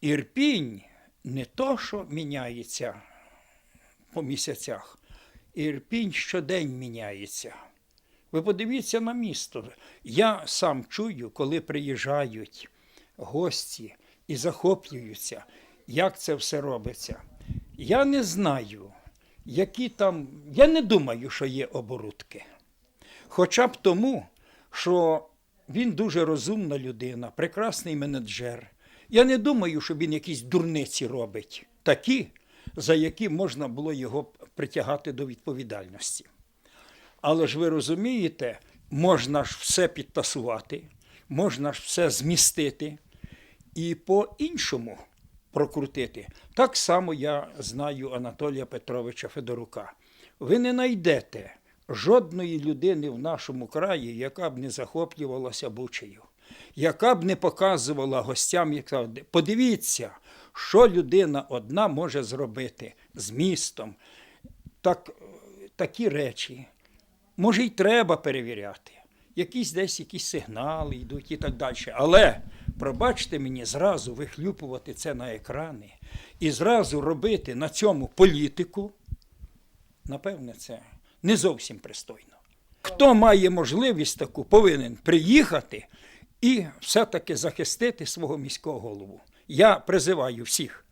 Ірпінь не то, що міняється по місяцях, Ірпінь щодень міняється. Ви подивіться на місто. Я сам чую, коли приїжджають гості і захоплюються, як це все робиться. Я не знаю, які там. Я не думаю, що є оборудки. Хоча б тому, що він дуже розумна людина, прекрасний менеджер. Я не думаю, що він якісь дурниці робить, такі, за які можна було його притягати до відповідальності. Але ж ви розумієте, можна ж все підтасувати, можна ж все змістити і по-іншому прокрутити. Так само я знаю Анатолія Петровича Федорука. Ви не знайдете жодної людини в нашому краї, яка б не захоплювалася бучею, яка б не показувала гостям, яка подивіться, що людина одна може зробити з містом. Так, такі речі. Може, й треба перевіряти. Якісь десь якісь сигнали йдуть і так далі. Але пробачте мені зразу вихлюпувати це на екрани і зразу робити на цьому політику. Напевне, це не зовсім пристойно. Хто має можливість таку, повинен приїхати і все-таки захистити свого міського голову. Я призиваю всіх